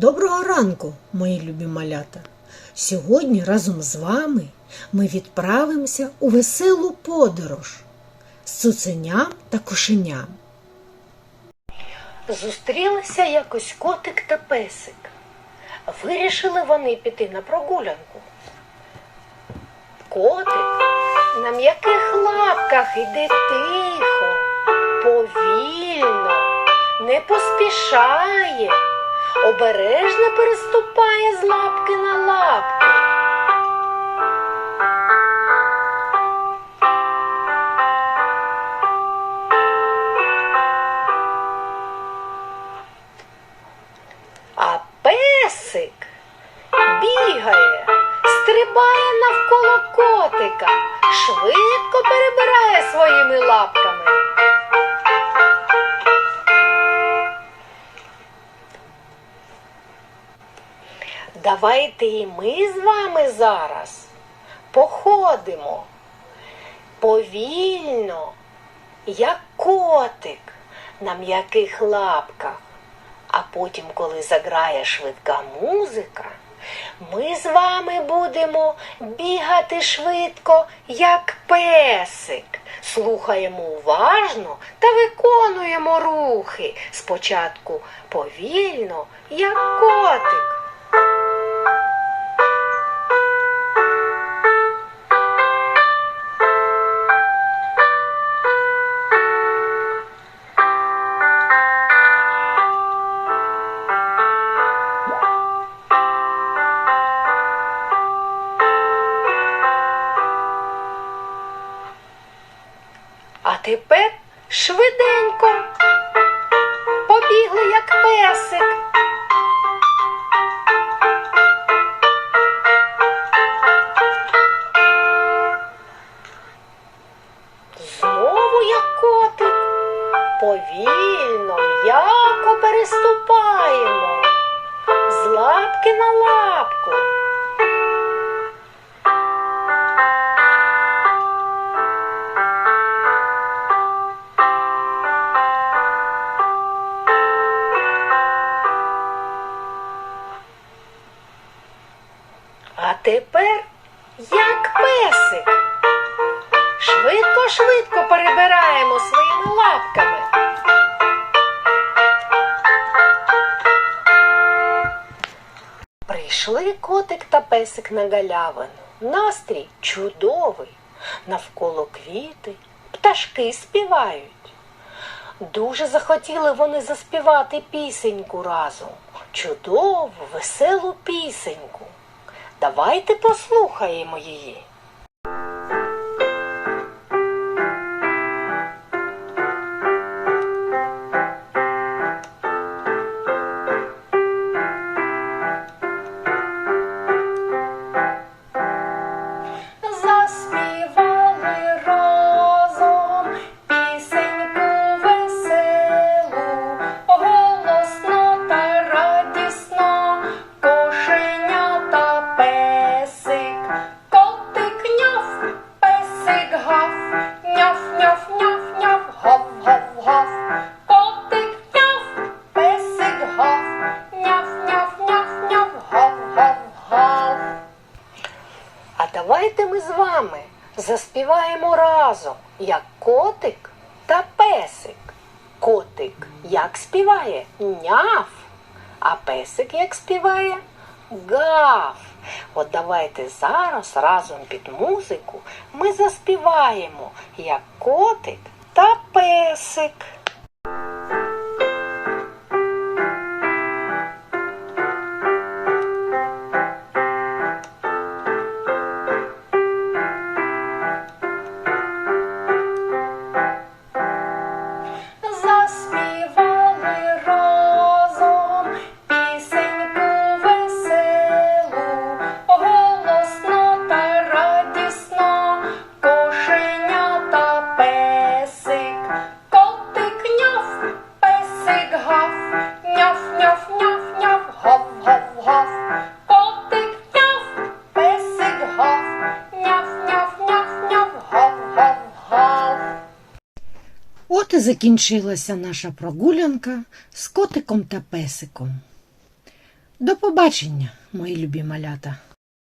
Доброго ранку, мої любі малята! Сьогодні разом з вами ми відправимося у веселу подорож з цуценям та кошеням. Зустрілися якось котик та песик. Вирішили вони піти на прогулянку. Котик на м'яких лапках іде тихо, повільно, не поспішає, обережно переступає з лапки на лапку. А песик бігає, стрибає навколо котика, швидко перебирає своїми лапками. Давайте і ми з вами зараз походимо повільно, як котик на м'яких лапках. А потім, коли заграє швидка музика, ми з вами будемо бігати швидко, як песик. Слухаємо уважно та виконуємо рухи. Спочатку повільно, як котик. А тепер швиденько побігли, як песик. Знову як котик. Повільно, м'яко переступаємо з лапки на лапку. Тепер як песик. Швидко-швидко перебираємо своїми лапками. Прийшли котик та песик на галявину. Настрій чудовий. Навколо квіти, пташки співають. Дуже захотіли вони заспівати пісеньку разом. Чудову, веселу пісеньку. Давайте послухаємо її. Вами заспіваємо разом, як котик та песик. Котик як співає няв, а песик як співає гав. От давайте зараз разом під музику ми заспіваємо, як котик та песик. От і закінчилася наша прогулянка з котиком та песиком. До побачення, мої любі малята!